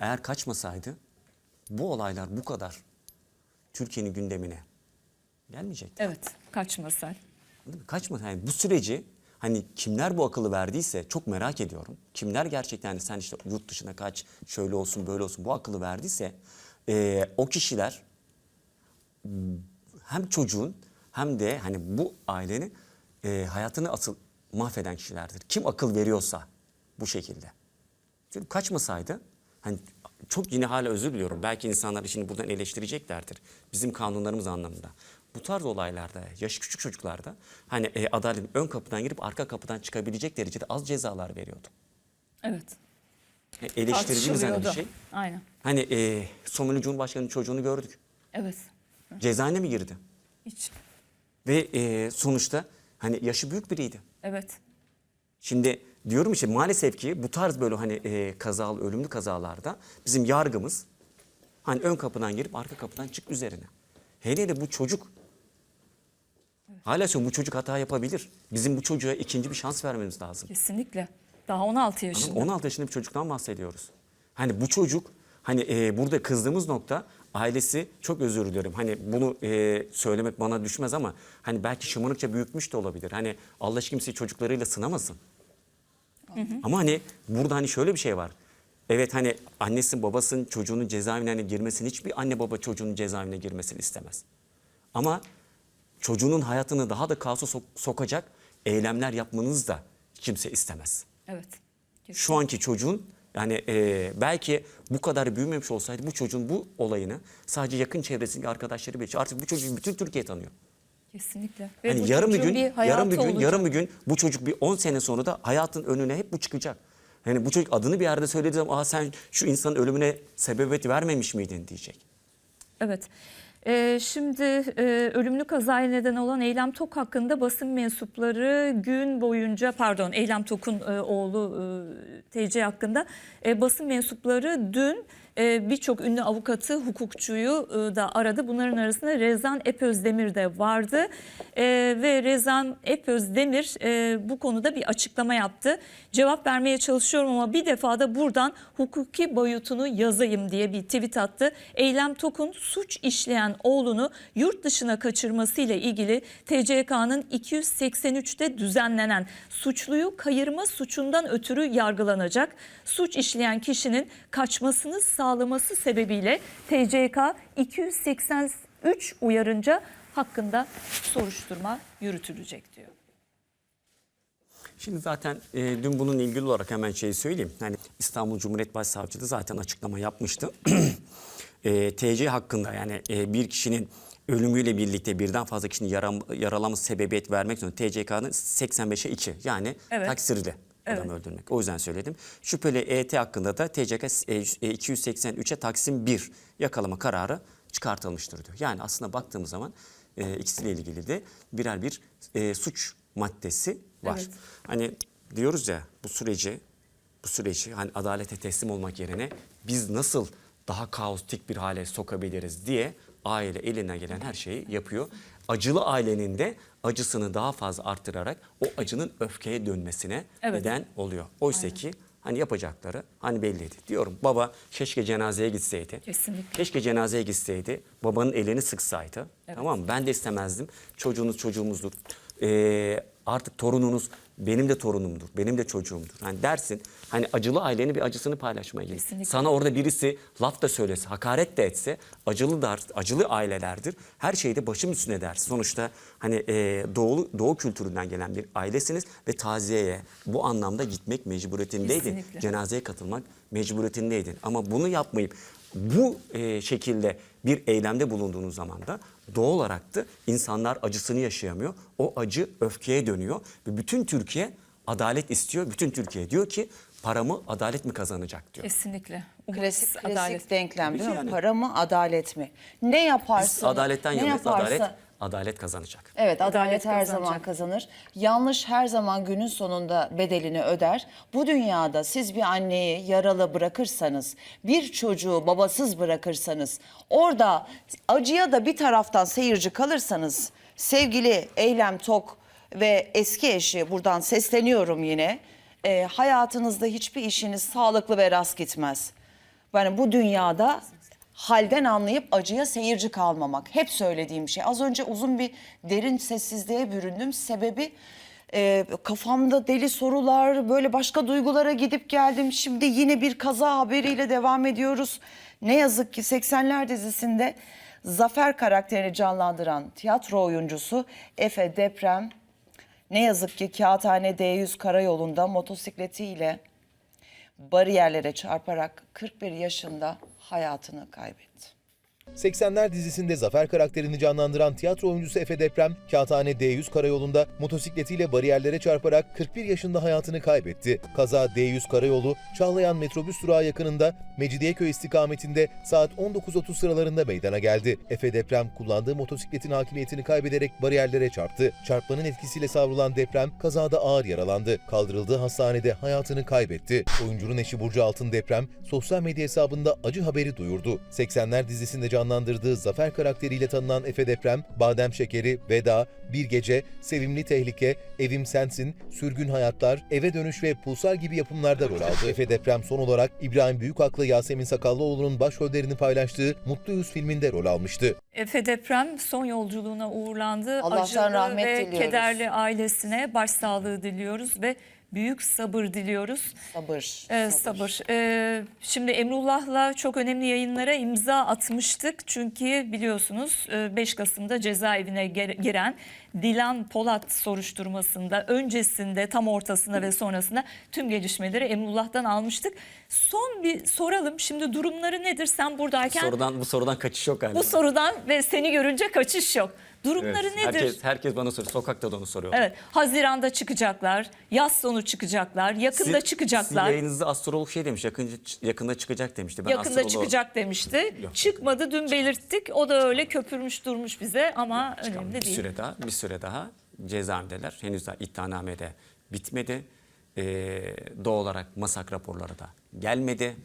eğer kaçmasaydı bu olaylar bu kadar Türkiye'nin gündemine gelmeyecekti. Evet, mı? Kaçma yani bu süreci hani kimler bu akıllı verdiyse çok merak ediyorum. Kimler gerçekten hani sen işte yurt dışına kaç şöyle olsun böyle olsun bu akıllı verdiyse eee, o kişiler hem çocuğun hem de hani bu ailenin eee, hayatını asıl mahveden kişilerdir. Kim akıl veriyorsa bu şekilde. Çünkü kaçmasaydı hani çok yine hala özür diliyorum. Belki insanlar şimdi buradan eleştireceklerdir. Bizim kanunlarımız anlamında. Bu tarz olaylarda, yaş küçük çocuklarda hani e, adaletin ön kapıdan girip arka kapıdan çıkabilecek derecede az cezalar veriyordu. Evet. E, eleştirdiğimiz hani bir şey. Aynen. Hani e, Somali Cumhurbaşkanı'nın çocuğunu gördük. Evet. Cezaevine mi girdi? Hiç. Ve e, sonuçta hani yaşı büyük biriydi. Evet. Şimdi diyorum işte maalesef ki bu tarz böyle hani e, kazalı, ölümlü kazalarda bizim yargımız hani ön kapıdan girip arka kapıdan çık üzerine. Hele de bu çocuk hala söylüyorum bu çocuk hata yapabilir. Bizim bu çocuğa ikinci bir şans vermemiz lazım. Kesinlikle. Daha 16 yaşında. 16 yaşında bir çocuktan bahsediyoruz. Hani bu çocuk hani e, burada kızdığımız nokta ailesi çok özür dilerim. Hani bunu e, söylemek bana düşmez ama hani belki şımarıkça büyütmüş de olabilir. Hani Allah kimseyi çocuklarıyla sınamasın. Ama hani burada hani şöyle bir şey var. Evet hani annesin babasının çocuğunun cezaevine hani girmesini hiçbir anne baba çocuğunun cezaevine girmesini istemez. Ama çocuğunun hayatını daha da kaosa sok- sokacak eylemler yapmanız da kimse istemez Evet. Kesin. şu anki çocuğun yani e, belki bu kadar büyümemiş olsaydı bu çocuğun bu olayını sadece yakın çevresindeki arkadaşları bile artık bu çocuğu bütün Türkiye tanıyor. Kesinlikle. Ve Hani bu yarın bir gün hayatı yarın bir gün olacak. yarın bir gün bu çocuk bir 10 sene sonra da hayatın önüne hep bu çıkacak. Yani bu çocuk adını bir yerde söylediği zaman Aa, sen şu insanın ölümüne sebebiyet vermemiş miydin diyecek. Evet. Ee, şimdi e, ölümlü kazaya neden olan Eylem Tok hakkında basın mensupları gün boyunca pardon Eylem Tok'un e, oğlu e, TC hakkında e, basın mensupları dün e, birçok ünlü avukatı, hukukçuyu e, da aradı. Bunların arasında Rezan Epözdemir de vardı. E, ve Rezan Epözdemir e, bu konuda bir açıklama yaptı. Cevap vermeye çalışıyorum ama bir defa da buradan hukuki boyutunu yazayım diye bir tweet attı. Eylem Tok'un suç işleyen oğlunu yurt dışına kaçırmasıyla ilgili TCK'nın 283'te düzenlenen suçluyu kayırma suçundan ötürü yargılanacak. Suç işleyen kişinin kaçmasını sağlaması sebebiyle TCK 283 uyarınca hakkında soruşturma yürütülecek diyor. Şimdi zaten e, dün bununla ilgili olarak hemen şeyi söyleyeyim. Hani İstanbul Cumhuriyet Başsavcılığı zaten açıklama yapmıştı. e, TC hakkında yani e, bir kişinin ölümüyle birlikte birden fazla kişinin yaram, yaralaması sebebiyet vermek zorunda TCK'nın 85'e 2 yani Evet. taksirli adam Evet. öldürmek. O yüzden söyledim. Şüpheli ET hakkında da TCK e, 283'e Taksim 1 yakalama kararı çıkartılmıştır diyor. Yani aslında baktığımız zaman e, ikisiyle ilgili de birer bir e, suç maddesi var. Evet. Hani diyoruz ya bu süreci bu süreci hani adalete teslim olmak yerine biz nasıl daha kaotik bir hale sokabiliriz diye aile elinden gelen her şeyi yapıyor. Acılı ailenin de acısını daha fazla arttırarak o acının öfkeye dönmesine Evet. neden oluyor. Oysa ki hani yapacakları hani belliydi. Diyorum baba keşke cenazeye gitseydi. Kesinlikle. Keşke cenazeye gitseydi. Babanın elini sıksaydı. Evet. Tamam mı? Ben de istemezdim. Çocuğunuz çocuğumuzdur. Ee, artık torununuz benim de torunumdur. Benim de çocuğumdur. Hani dersin hani acılı ailenin bir acısını paylaşmaya. Kesinlikle. Sana orada birisi laf da söylese, hakaret de etse acılı dar, acılı ailelerdir. Her şeyde başım üstüne der. Sonuçta hani e, doğu, doğu kültüründen gelen bir ailesiniz ve taziyeye bu anlamda gitmek mecburiyetindeydin. Kesinlikle. Cenazeye katılmak mecburiyetindeydin. Ama bunu yapmayıp bu e, şekilde bir eylemde bulunduğunuz zaman da doğal olarak da insanlar acısını yaşayamıyor. O acı öfkeye dönüyor ve bütün Türkiye adalet istiyor. Bütün Türkiye diyor ki paramı adalet mi kazanacak diyor. Kesinlikle. Klasik klasik adalet. denklem değil Tabii mi? yani. Para mı adalet mi? Ne Biz yaparsın? adaletten ne yaparsa- Adalet, adalet kazanacak. Evet adalet, Adalet her kazanacak. zaman kazanır. Yanlış her zaman günün sonunda bedelini öder. Bu dünyada siz bir anneyi yaralı bırakırsanız, bir çocuğu babasız bırakırsanız, orada acıya da bir taraftan seyirci kalırsanız, sevgili Eylem Tok ve eski eşi buradan sesleniyorum yine, e, hayatınızda hiçbir işiniz sağlıklı ve rast gitmez. Yani bu dünyada halden anlayıp acıya seyirci kalmamak. Hep söylediğim şey. Az önce uzun bir derin sessizliğe büründüm. Sebebi e, kafamda deli sorular, böyle başka duygulara gidip geldim. Şimdi yine bir kaza haberiyle devam ediyoruz. Ne yazık ki 80'ler dizisinde Zafer karakterini canlandıran tiyatro oyuncusu Efe Deprem ne yazık ki Kağıthane D100 karayolunda motosikletiyle bariyerlere çarparak 41 yaşında hayatını kaybetti. 80'ler dizisinde Zafer karakterini canlandıran tiyatro oyuncusu Efe Deprem, Kağıthane D100 karayolunda motosikletiyle bariyerlere çarparak 41 yaşında hayatını kaybetti. Kaza D100 karayolu, Çağlayan metrobüs durağı yakınında Mecidiyeköy istikametinde saat 19.30 sıralarında meydana geldi. Efe Deprem kullandığı motosikletin hakimiyetini kaybederek bariyerlere çarptı. Çarpmanın etkisiyle savrulan Deprem kazada ağır yaralandı. Kaldırıldığı hastanede hayatını kaybetti. Oyuncunun eşi Burcu Altın Deprem sosyal medya hesabında acı haberi duyurdu. 80'ler dizisinde canlandırdığı Zafer karakteriyle tanınan Efe Deprem, Badem Şekeri, Veda, Bir Gece, Sevimli Tehlike, Evim Sensin, Sürgün Hayatlar, Eve Dönüş ve Pulsar gibi yapımlarda rol aldı. Efe Deprem son olarak İbrahim Büyükak'la Yasemin Sakallıoğlu'nun başrollerini paylaştığı Mutluyuz filminde rol almıştı. Efe Deprem son yolculuğuna uğurlandı. Allah'tan Acılı rahmet ve diliyoruz. kederli ailesine başsağlığı diliyoruz ve büyük sabır diliyoruz. Sabır. Ee, sabır. Ee, şimdi Emrullah'la çok önemli yayınlara imza atmıştık. Çünkü biliyorsunuz e, 5 Kasım'da cezaevine gir- giren Dilan Polat soruşturmasında öncesinde tam ortasında ve sonrasında tüm gelişmeleri Emrullah'tan almıştık. Son bir soralım şimdi durumları nedir sen buradayken? Sorudan, bu sorudan kaçış yok galiba. Bu sorudan ve seni görünce kaçış yok. Evet, Durumları nedir? Herkes, herkes bana soruyor. Sokakta da onu soruyor. Evet, Haziran'da çıkacaklar, yaz sonu çıkacaklar, yakında Siz- çıkacaklar. Sizin yayınınızda astrolog şey demiş. Yakın, yakında çıkacak demişti. Ben Yakında astroloğu- çıkacak demişti. Çıkmadı dün belirttik. O da öyle köpürmüş durmuş bize ama önemli bir değil. süre daha bir süre daha cezaevindeler. Henüz daha iddianame de bitmedi. Ee, doğal olarak masak raporları da gelmedi.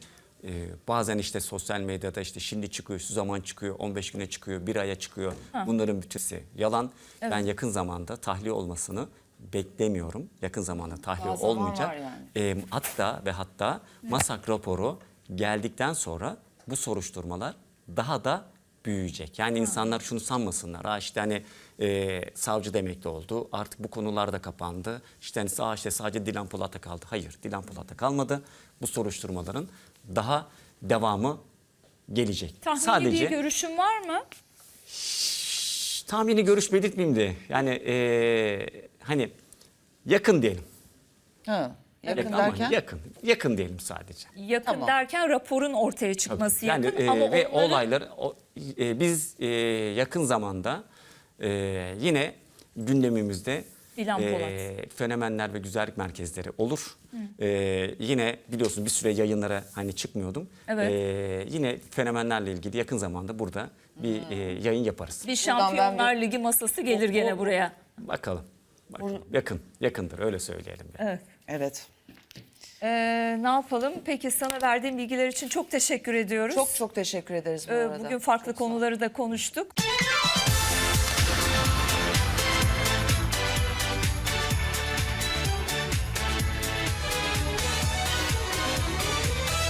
Ee, bazen işte sosyal medyada işte şimdi çıkıyor, şu zaman çıkıyor, 15 güne çıkıyor, bir aya çıkıyor. Bunların bütünsi yalan. Ben yakın zamanda tahliye olmasını beklemiyorum. Yakın zamanda tahliye Daha zaman olmayacak. var yani. Ee, hatta ve hatta masak raporu geldikten sonra bu soruşturmalar daha da büyüyecek. Yani insanlar şunu sanmasınlar. Ha işte hani e, savcı demekli oldu. Artık bu konular da kapandı. İşte hani sağ işte sadece Dilan Polat'a kaldı. Hayır Dilan Polat'a kalmadı. Bu soruşturmaların daha devamı gelecek. Tahmini bir görüşün var mı? tahmini görüş belirtmeyeyim de yani e, hani yakın diyelim. Ha, yakın Ama derken? yakın. Yakın diyelim sadece. Yakın Tamam. derken raporun ortaya çıkması Yani yakın e, ama ve onların- olaylar o, e, biz e, yakın zamanda e, yine gündemimizde Polat. fenomenler ve güzellik merkezleri olur. E, yine biliyorsunuz bir süre yayınlara hani çıkmıyordum. Evet. E, yine fenomenlerle ilgili yakın zamanda burada bir e, yayın yaparız. bir Şampiyonlar ben Ligi masası gelir gene buraya. Bakalım. Bakalım. Yakın, yakındır öyle söyleyelim. yani. Evet. Evet. Ee, ne yapalım? Peki sana verdiğim bilgiler için çok teşekkür ediyoruz. Çok çok teşekkür ederiz bu Ee, arada. Bugün farklı Çok konuları da konuştuk.